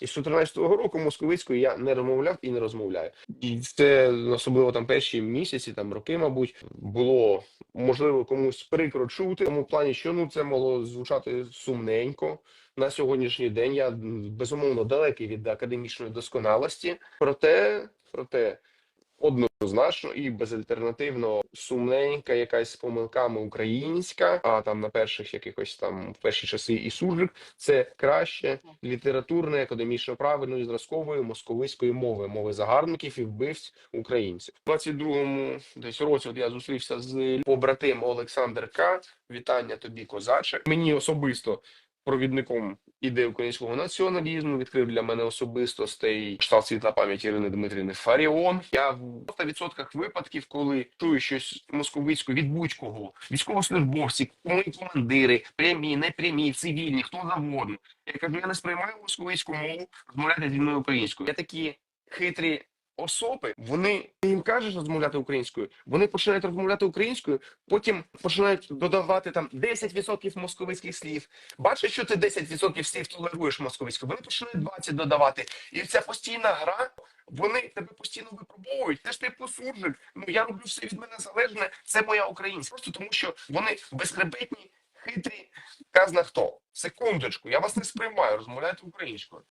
І з 14-го року московицькою я не розмовляв і не розмовляю. І це особливо там перші місяці, там роки, мабуть, було можливо комусь прикро чути. Тому плані, що ну це могло звучати сумненько. На сьогоднішній день я безумовно далекий від академічної досконалості. Проте, проте однозначно і безальтернативно сумненька, якась з помилками українська, а там на перших якихось там в перші часи і суржик, це краще літературне, академічно правильної зразкової московицької мови, мови загарбників і вбивць українців. У 22-му десь році от я зустрівся з побратим Олександр К. Вітання тобі, козаче. Мені особисто провідником ідеї українського націоналізму відкрив для мене особистостей штат світла пам'яті Ірини Дмитрівни Фаріон. Я в 100% випадків, коли чую щось московицьку від будь-кого, військовослужбовці, мої командири, прямі, непрямі, цивільні, хто завгодно. Я кажу, я не сприймаю московицьку мову, розмовляйте зі мною українською. Я такі хитрі. Особи, вони ти їм кажеш розмовляти українською, вони починають розмовляти українською, потім починають додавати там 10% московицьких слів. Бачиш, що ти 10% слів толеруєш московицькою, вони починають 20 додавати. І ця постійна гра, вони тебе постійно випробовують. Це ж типу суржик. Ну я роблю все від мене залежне. Це моя українська. Просто тому, що вони безхребетні, хитрі, казна хто. Секундочку, я вас не сприймаю, розмовляйте українською.